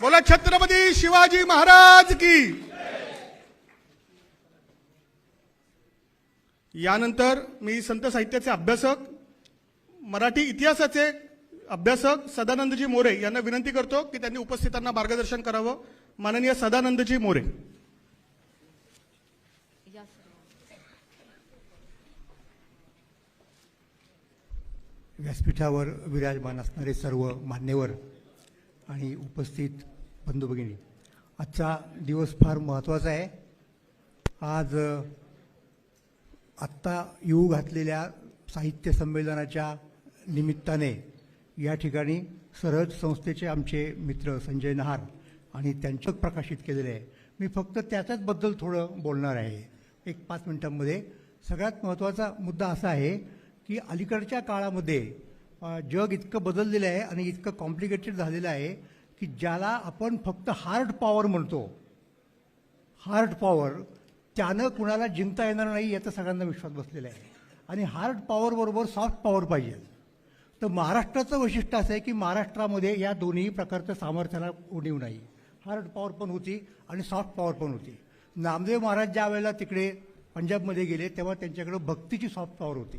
बोला छत्रपती शिवाजी महाराज की. यानंतर मी संत साहित्याचे अभ्यासक मराठी इतिहासाचे अभ्यासक सदानंदजी मोरे यांना विनंती करतो की त्यांनी उपस्थितांना मार्गदर्शन करावं. माननीय सदानंदजी मोरे. व्यासपीठावर विराजमान असणारे सर्व मान्यवर आणि उपस्थित बंधू भगिनी आजचा दिवस फार महत्त्वाचा आहे. आज आत्ता येऊ घातलेल्या साहित्य संमेलनाच्या निमित्ताने या ठिकाणी सरहद संस्थेचे आमचे मित्र संजय नहार आणि त्यांचं प्रकाशित केलेले आहे. मी फक्त त्याच्याच बद्दल थोडं बोलणार आहे. एक पाच मिनिटांमध्ये. सगळ्यात महत्त्वाचा मुद्दा असा आहे की अलीकडच्या काळामध्ये जग इतकं बदललेलं आहे आणि इतकं कॉम्प्लिकेटेड झालेलं आहे की ज्याला आपण फक्त हार्ड पॉवर म्हणतो. हार्ड पॉवर त्यानं कुणाला जिंकता येणार नाही याचा सगळ्यांना विश्वास बसलेला आहे. आणि हार्ड पॉवरबरोबर सॉफ्ट पॉवर पाहिजे. तर महाराष्ट्राचं वैशिष्ट्य असं आहे की महाराष्ट्रामध्ये या दोन्ही प्रकारच्या सामर्थ्याला उणीव नाही. हार्ड पॉवर पण होती आणि सॉफ्ट पॉवर पण होती. नामदेव महाराज ज्या वेळेला तिकडे पंजाबमध्ये गेले तेव्हा त्यांच्याकडं भक्तीची सॉफ्ट पॉवर होती.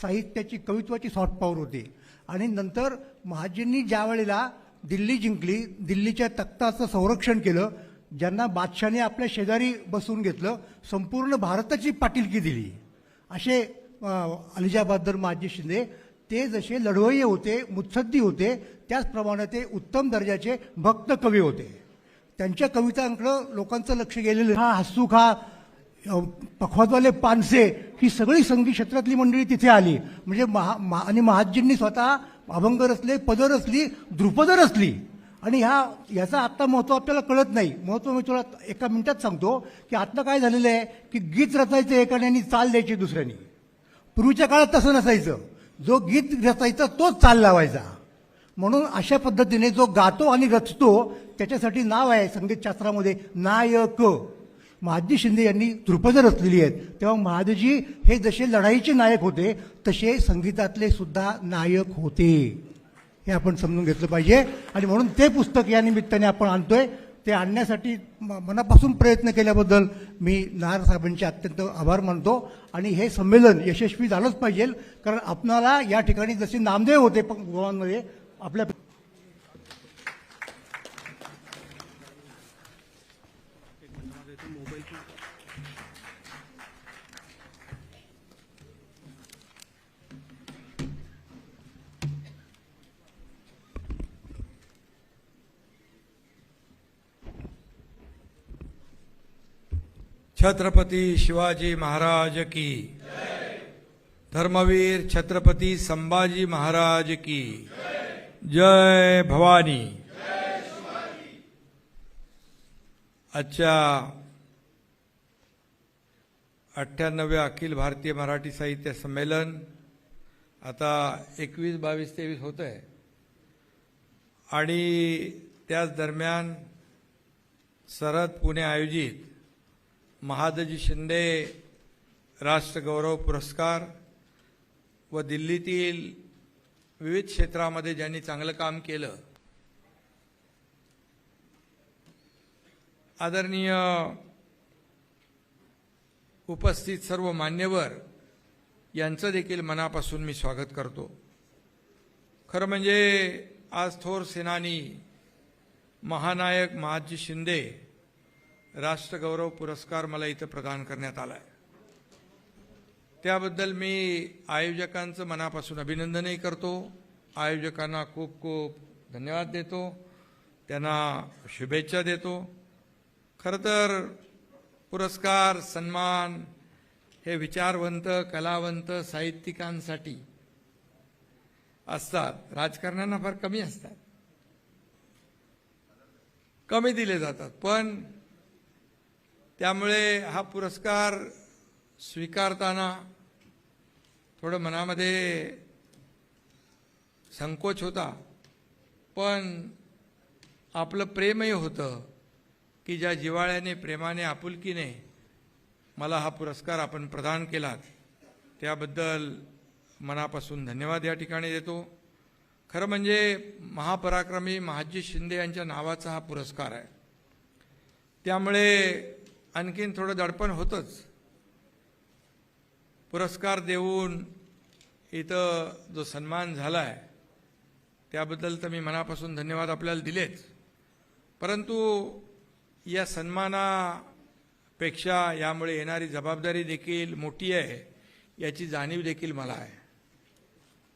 साहित्याची कवित्वाची सॉफ्ट पॉवर होती. आणि नंतर महाजींनी ज्या वेळेला दिल्ली जिंकली दिल्लीच्या तख्ताचं संरक्षण केलं ज्यांना बादशाने आपल्या शेजारी बसवून घेतलं संपूर्ण भारताची पाटीलकी दिली. असे अलिजाबादर महाजी शिंदे ते जसे लढवय्ये होते मुत्सद्दी होते त्याचप्रमाणे ते उत्तम दर्जाचे भक्त कवी होते. त्यांच्या कवितांकडं लोकांचं लक्ष गेलेलं हा हसू खा पखवाजवाले पानसे ही सगळी संगीत क्षेत्रातली मंडळी तिथे आली. म्हणजे महा महा आणि महाजींनी स्वतः अभंग रचले पदं रचली द्रुपदं रचली. आणि ह्या याचा आत्ता महत्त्व आपल्याला कळत नाही. महत्त्व मी तुला एका मिनिटात सांगतो की आत्ता काय झालेलं आहे की गीत रचायचं एकाने आणि चाल द्यायची दुसऱ्याने. पूर्वीच्या काळात तसं नसायचं. जो गीत रचायचा तोच चाल लावायचा. म्हणून अशा पद्धतीने जो गातो आणि रचतो त्याच्यासाठी नाव आहे संगीतशास्त्रामध्ये नायक. महादजी शिंदे यांनी ध्रुपद रचलेली आहेत. तेव्हा महादजी हे जसे लढाईचे नायक होते तसे संगीतातले सुद्धा नायक होते. हे आपण समजून घेतलं पाहिजे. आणि म्हणून ते पुस्तक या निमित्ताने आपण आणतोय. ते आणण्यासाठी म- मनापासून प्रयत्न केल्याबद्दल मी नार साहेबांचे अत्यंत आभार मानतो. आणि हे संमेलन यशस्वी झालंच पाहिजे. कारण आपणाला या ठिकाणी जसे नामदेव होते प- गोवांमध्ये आपल्या छत्रपती शिवाजी महाराज की। धर्मवीर छत्रपती संभाजी महाराज की। जय भवानी। आजच्या अठ्ठ्याण्णव्या अखिल भारतीय मराठी साहित्य संमेलन आता एकवीस बावीस तेवीस होत आहे. आणि त्याच दरम्यान सरद पुणे आयोजित महादजी शिंदे राष्ट्रगौरव पुरस्कार व दिल्लीतील विविध क्षेत्रामध्ये ज्यांनी चांगलं काम केलं. आदरणीय उपस्थित सर्व मान्यवर यांचं देखील मनापासून मी स्वागत करतो. खरं म्हणजे आज थोर सेनानी महानायक महाजी शिंदे राष्ट्रगौरव पुरस्कार मला इथं प्रदान करण्यात आला आहे त्याबद्दल मी आयोजकांचं मनापासून अभिनंदनही करतो. आयोजकांना खूप खूप धन्यवाद देतो. त्यांना शुभेच्छा देतो. खरं तर पुरस्कार सन्मान हे विचारवंत कलावंत साहित्यिकांसाठी असतात. राजकारण्यांना फार कमी असतात. कमी दिले जातात. पण त्यामुळे हा पुरस्कार स्वीकारताना थोडं मनामध्ये संकोच होता. पण आपलं प्रेमही होतं की ज्या जिवाळ्याने प्रेमाने आपुलकीने मला हा पुरस्कार आपण प्रदान केलात त्याबद्दल मनापासून धन्यवाद या ठिकाणी देतो. खरं म्हणजे महापराक्रमी महाजी शिंदे यांच्या नावाचा हा पुरस्कार आहे. त्यामुळे आणखीन थोडं दडपण होतंच. पुरस्कार देऊन इथं जो सन्मान झाला आहे त्याबद्दल तर मी मनापासून धन्यवाद आपल्याला दिलेच. परंतु या सन्मानापेक्षा यामुळे येणारी जबाबदारी देखील मोठी आहे याची जाणीव देखील मला आहे.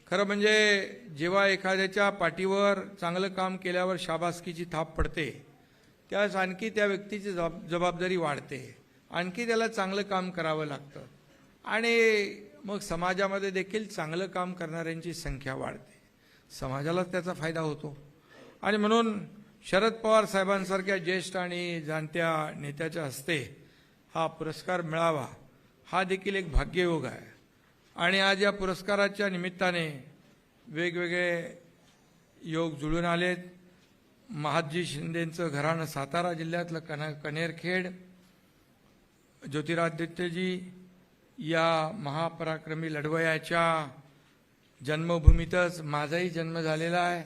खरं म्हणजे जेव्हा एखाद्याच्या पाठीवर चांगलं काम केल्यावर शाबासकीची थाप पडते त्यावेळेस आणखी त्या व्यक्तीची जबाब जबाबदारी वाढते. आणखी त्याला चांगलं काम करावं लागतं. आणि मग समाजामध्ये देखील चांगलं काम करणाऱ्यांची संख्या वाढते. समाजालाच त्याचा फायदा होतो. आणि म्हणून शरद पवार साहेबांसारख्या ज्येष्ठ आणि जाणत्या नेत्याच्या हस्ते हा पुरस्कार मिळावा हा देखील एक भाग्ययोग आहे. आणि आज या पुरस्काराच्या निमित्ताने वेगवेगळे योग जुळून आलेत. महादजी शिंदेंचं घराणं सातारा जिल्ह्यातलं कन कनेरखेड. ज्योतिरादित्यजी या महापराक्रमी लढवयाच्या जन्मभूमीतच माझाही जन्म झालेला आहे.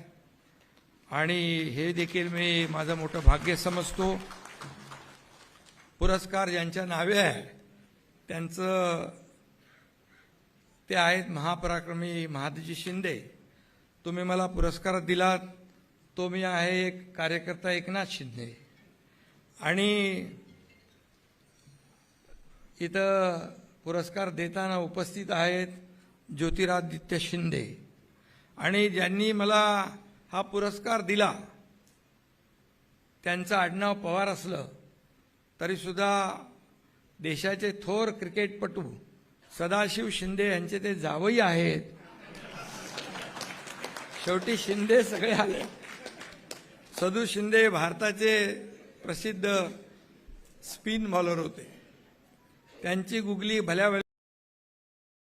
आणि हे देखील मी माझं मोठं भाग्य समजतो. पुरस्कार ज्यांच्या नावे आहे त्यांचं ते आहेत महापराक्रमी महादजी शिंदे. तुम्ही मला पुरस्कार दिलात. तो मी आहे एक कार्यकर्ता एकनाथ शिंदे. आणि इथं पुरस्कार देताना उपस्थित आहेत ज्योतिरादित्य शिंदे. आणि ज्यांनी मला हा पुरस्कार दिला त्यांचं आडनाव पवार असलं तरीसुद्धा देशाचे थोर क्रिकेटपटू सदाशिव शिंदे यांचे ते जावई आहेत. शेवटी शिंदे सगळे आले. सदू शिंदे भारताचे प्रसिद्ध स्पिन बॉलर होते. त्यांची गुगली भल्या